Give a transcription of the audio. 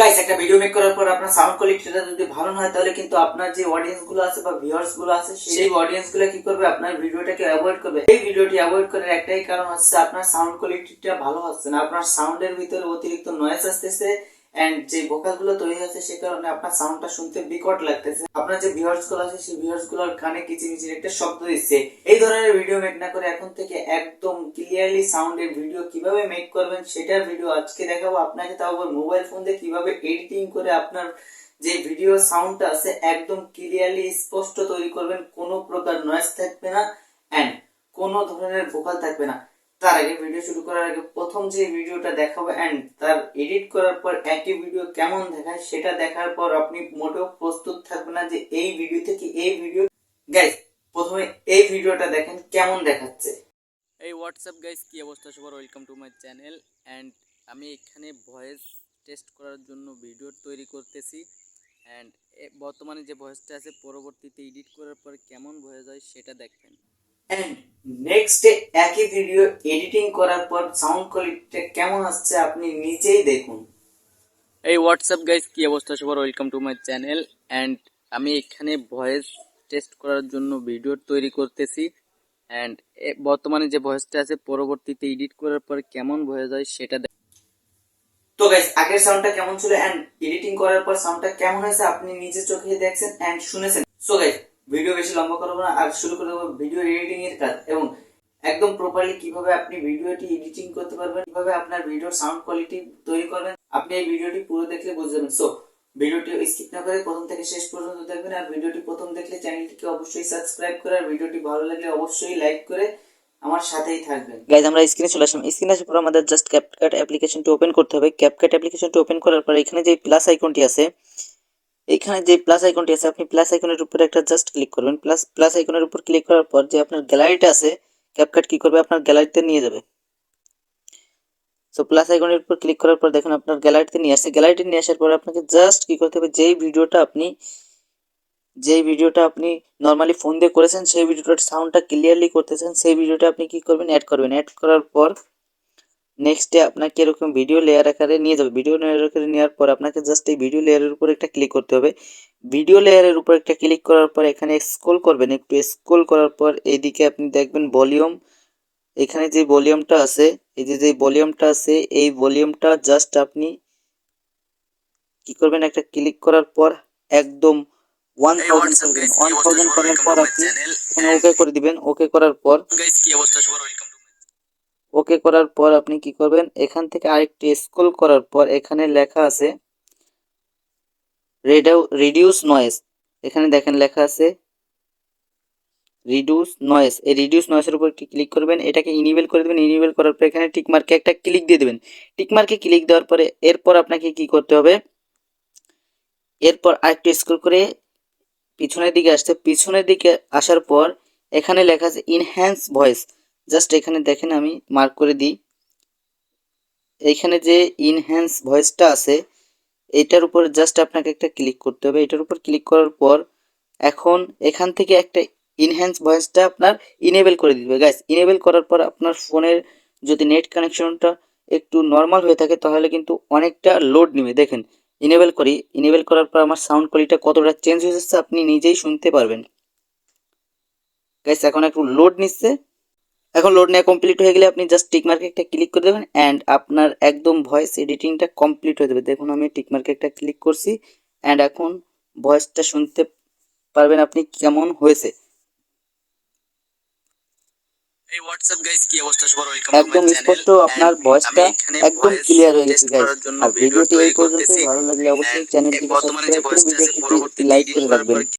Guys একটা video make করার পর আপনার সাউন্ড কোয়ালিটিটা যদি ভালো না হয় তাহলে কিন্তু আপনার যে অডিয়েন্সগুলো আছে বা ভিউয়ার্সগুলো আছে সেই অডিয়েন্সগুলো কি করবে? আপনার ভিডিওটাকে অ্যাভয়েড করবে। এই ভিডিওটি অ্যাভয়েড করার একটাই কারণ হচ্ছে আপনার সাউন্ড কোয়ালিটিটা ভালো হচ্ছে না। আপনার সাউন্ডের ভিতরে অতিরিক্ত নয়েজ আসতেছে এন্ড যে ভোকালগুলো তৈরি হয়েছে সে কারণে আপনার সাউন্ডটা শুনতে বিকট লাগতেছে। আপনার যে ভিউয়ার্সগুলো আছে, সেই ভিউয়ার্সগুলোর কানে কিচিমিচির একটা শব্দ দিচ্ছে এই ধরনের ভিডিও মেক না করে এখন থেকে একদম ক্লিয়ারলি সাউন্ডের ভিডিও কীভাবে মেক করবেন সেটার ভিডিও আজকে দেখাবো। আপনাকে তাও আবার মোবাইল ফোন দিয়ে কীভাবে এডিটিং করে আপনার যে ভিডিও সাউন্ডটা আছে, একদম ক্লিয়ারলি স্পষ্ট তৈরি করবেন। কোনো প্রকার নয়েজ থাকবে না এন্ড কোনো ধরনের ভোকাল থাকবে না। তার আগে ভিডিও শুরু করার আগে প্রথম যে ভিডিওটা দেখাবো এন্ড তার এডিট করার পর একই ভিডিও কেমন দেখায় সেটা দেখার পর আপনি মোটেও প্রস্তুত থাকবেন না যে এই ভিডিও থেকে এই ভিডিও গাইস প্রথমে এই ভিডিওটা দেখেন কেমন দেখাচ্ছে। এই হোয়াটসঅ্যাপ গাইস কি অবস্থা সবার? Welcome to my channel and আমি এখানে ভয়েস টেস্ট করার জন্য ভিডিও তৈরি করতেছি অ্যান্ড বর্তমানে যে ভয়েসটা আছে, পরবর্তীতে এডিট করার পর কেমন ভয়েস হয় সেটা দেখবেন। এন্ড নেক্সট ডে একই ভিডিও এডিটিং করার পর সাউন্ড কোয়ালিটিটা কেমন আসছে আপনি নিজেই দেখুন। এই হোয়াটসঅ্যাপ গাইস কি অবস্থা? সবার welcome to my channel and আমি এখানে ভয়েস টেস্ট করার জন্য ভিডিও তৈরি করতেছি। অ্যান্ড বর্তমানে যে ভয়েসটা আছে পরবর্তীতে এডিট করার পর কেমন ভয়েস হয় সেটা তো গাইস আগের সাউন্ডটা কেমন ছিল? এন্ড এডিটিং করার পর সাউন্ডটা কেমন হয়েছে? আপনি নিজে চোখে দেখছেন এন্ড শুনেছেন। সো গাইস ভিডিও বেশি লম্বা করব না, আর শুরু করে দেবো ভিডিও এডিটিং এর কাজ। এবং একদম প্রপারলি কীভাবে আপনি ভিডিওটি এডিটিং করতে পারবেন, কীভাবে আপনার ভিডিওর সাউন্ড কোয়ালিটি তৈরি করবেন, আপনি এই ভিডিওটি পুরো দেখলে বুঝতে যাবেন। সো ভিডিওটি স্কিপ না করে প্রথম থেকে শেষ পর্যন্ত দেখবেন, আর ভিডিওটি প্রথম দেখলে চ্যানেলটিকে অবশ্যই সাবস্ক্রাইব করে, আর ভিডিওটি ভালো লাগলে অবশ্যই লাইক করে আমার সাথেই থাকবেন। গাইজ আমরা স্ক্রিনে চলে আসলাম। স্ক্রিনে আসার পর আমাদের জাস্ট ক্যাপকাট অ্যাপ্লিকেশনটি ওপেন করতে হবে। ক্যাপকাট অ্যাপ্লিকেশনটি ওপেন করার পর এখানে যে প্লাস আইকনটি আছে এখানে যে প্লাস আইকনটি আছে, আপনি প্লাস আইকনের উপরে একটা জাস্ট ক্লিক করবেন। প্লাস প্লাস আইকনের উপর ক্লিক করার পর যে আপনার গ্যালারিটা আছে ক্যাপকাট কি করবে? আপনার গ্যালারিতে নিয়ে যাবে। সো প্লাস আইকনের উপর ক্লিক করার পর দেখুন আপনার গ্যালারিতে নিয়ে আসছে গ্যালারিতে নিয়ে আসার পর আপনাকে জাস্ট কি করতে হবে? যেই ভিডিওটা আপনি, যেই ভিডিওটা আপনি নর্মালি ফোন দিয়ে করেছেন, সেই ভিডিওটার সাউন্ডটা ক্লিয়ারলি করতেছেন, সেই ভিডিওটা আপনি কি করবেন? অ্যাড করবেন। অ্যাড করার পর নেক্সট ডে আপনাকে এরকম ভিডিও লেয়ার আকারে নিয়ে যাবে। ভিডিও লেয়ার আকারে নেওয়ার পর আপনাকে জাস্ট এই ভিডিও লেয়ারের উপর একটা ক্লিক করতে হবে। ভিডিও লেয়ারের উপর একটা ক্লিক করার পর এখানে স্ক্রল করবেন। একটু স্ক্রল করার পর এইদিকে আপনি দেখবেন ভলিউম এখানে যে ভলিউমটা আছে এই যে যে ভলিউমটা আছে এই ভলিউমটা জাস্ট আপনি কি করবেন? একটা ক্লিক করার পর একদম ওয়ান থাউজেন্ড ওয়ান থাউজেন্ড করার পর আপনি ওকে করে দিবেন। ওকে করার পর কি অবস্থা সবার ওয়েলকাম ওকে করার পর আপনি কি করবেন? এখান থেকে আরেকটি স্ক্রল করার পর এখানে লেখা আছে রিডিউস নয়েজ। এখানে দেখেন লেখা আছে রিডিউস নয়েজ। এই রিডিউস নয়েজের উপর একটি ক্লিক করবেন। এটাকে ইনিবেল করে দেবেন। ইনিবেল করার পর এখানে টিক মার্কে একটা ক্লিক দিয়ে দেবেন। টিক মার্কে ক্লিক দেওয়ার পরে এরপর আপনাকে কি করতে হবে? এরপর আরেকটু স্ক্রল করে পিছনের দিকে আসতে। পিছনের দিকে আসার পর এখানে লেখা আছে ইনহ্যান্স ভয়েস জাস্ট এখানে দেখেন আমি মার্ক করে দিই। এইখানে যে ইনহ্যান্স ভয়েসটা আছে এইটার উপর জাস্ট আপনাকে একটা ক্লিক করতে হবে। এটার উপর ক্লিক করার পর এখন এখান থেকে একটা ইনহ্যান্স ভয়েসটা আপনার ইনেবল করে দিবে। গাইস ইনেবল করার পর আপনার ফোনের যদি নেট কানেকশনটা একটু নর্মাল হয়ে থাকে, তাহলে কিন্তু অনেকটা লোড নেবে। দেখেন ইনেবল করি। ইনেবল করার পর আমার সাউন্ড কোয়ালিটিটা কতটা চেঞ্জ হয়ে যাচ্ছে, আপনি নিজেই শুনতে পারবেন। গাইস এখন একটু লোড নিচ্ছে। এখন লোড নেওয়া কমপ্লিট হয়ে গেলে আপনি জাস্ট টিকমার্কে একটা ক্লিক করে দেবেন অ্যান্ড আপনার একদম ভয়েস এডিটিংটা কমপ্লিট হয়ে যাবে। দেখুন আমি টিকমার্কে একটা ক্লিক করছি অ্যান্ড এখন ভয়েসটা শুনতে পারবেন আপনি কেমন হয়েছে। একদম স্পষ্ট আপনার ভয়েসটা একদম ক্লিয়ার হয়ে গেছে গাইস আর ভিডিওটি এই পর্যন্ত ভালো লাগলে অবশ্যই চ্যানেলটিকে সাবস্ক্রাইব করে পরবর্তী লাইক করে রাখবেন।